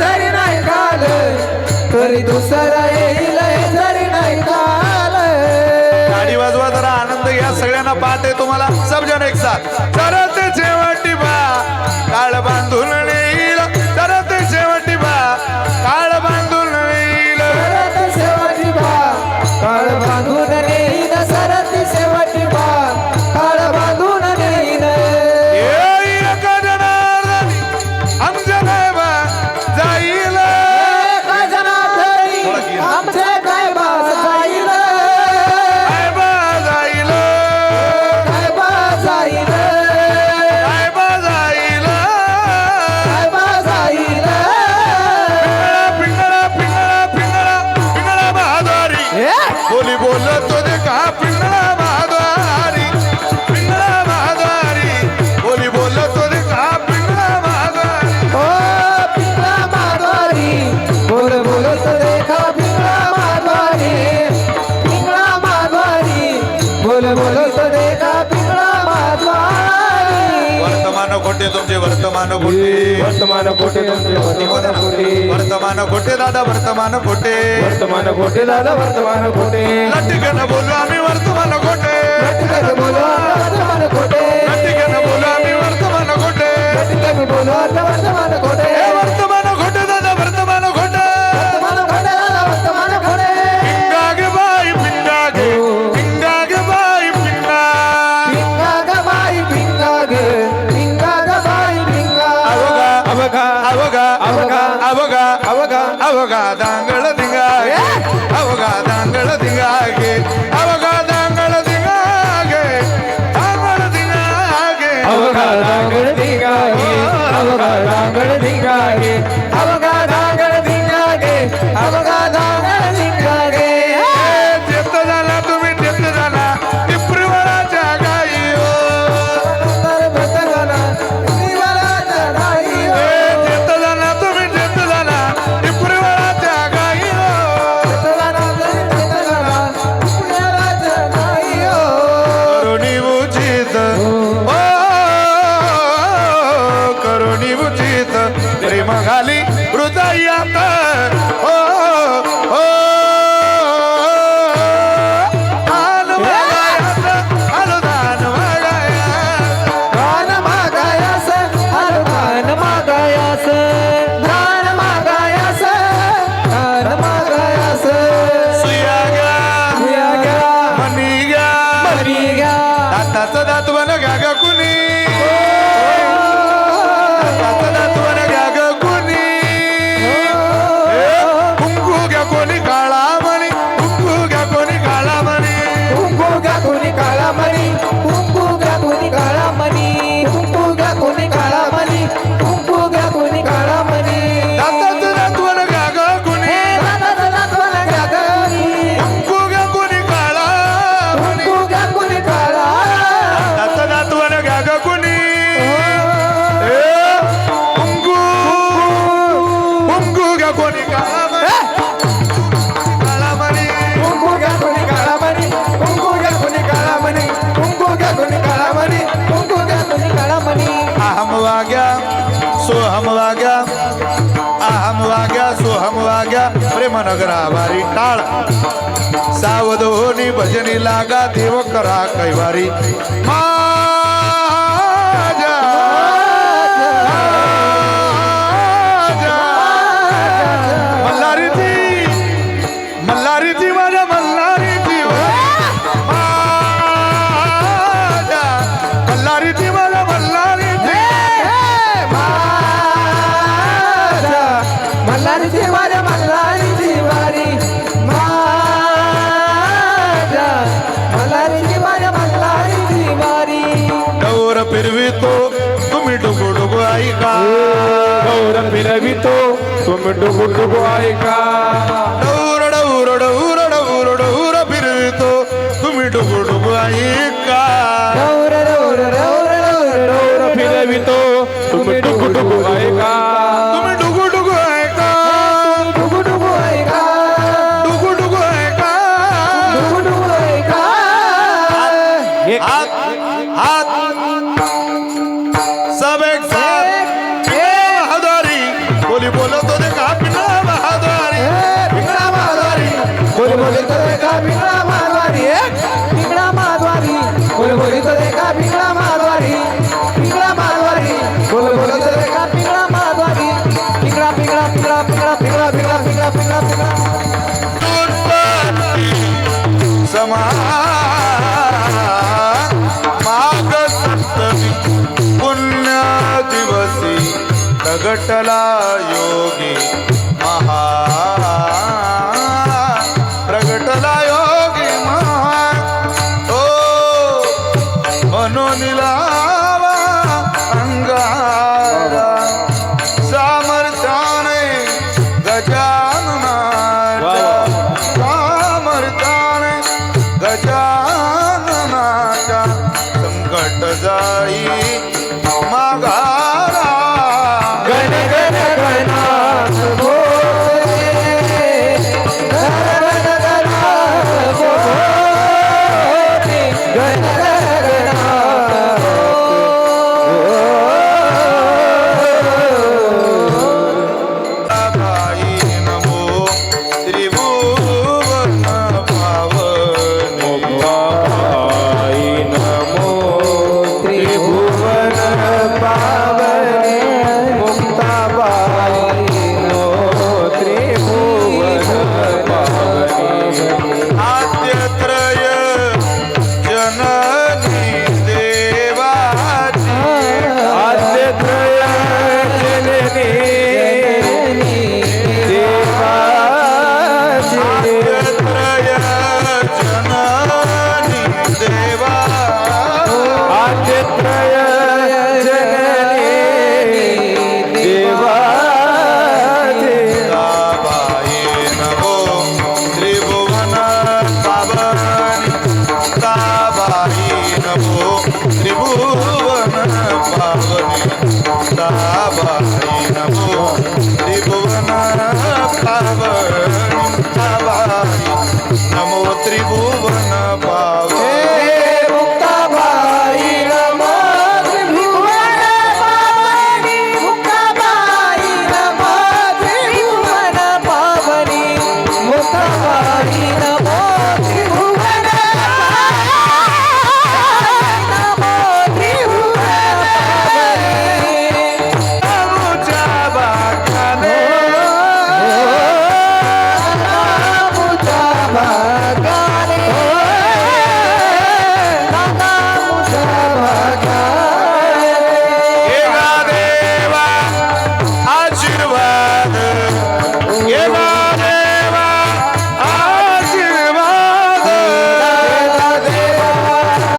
सरी नाही घाल तरी दुसरा येईल वर्तमान खोटे वर्तमान खोटे वर्तमान खोटे वर्तमान खोटे दादा? वर्तमान खोटे वर्तमान खोटे दादा? वर्तमान खोटे लटकन बोलू आम्ही वर्तमान खोटे लटकन वर्तमान खोटे लटकन बोलू आम्ही वर्तमान खोटे लटकन बोलू वर्तमान ಅವಗ ಅವಗಾದಂಗಳ कैवारी टाळ. सावधोनी भजनी लागा देव करा कैवारी. मा डुग डुग आएगा बुलबुलीत देखा पिंगळा माधवारी पिंगळा माधवारी बुलबुलीत देखा पिंगळा माधवारी पिंगळा माधवारी बुलबुलीत देखा भिंगळा माधवारी भिंगळा भिंगळा भिंगळा भिंगळा भिंगळा भिंगळा भिंगळा भिंगळा भिंगळा समा माग सप्तमी पुण्य दिवसी प्रगटला the job. पाही नभो त्रिभुवन पावनी दाबाई नभो त्रिभुवन पावनी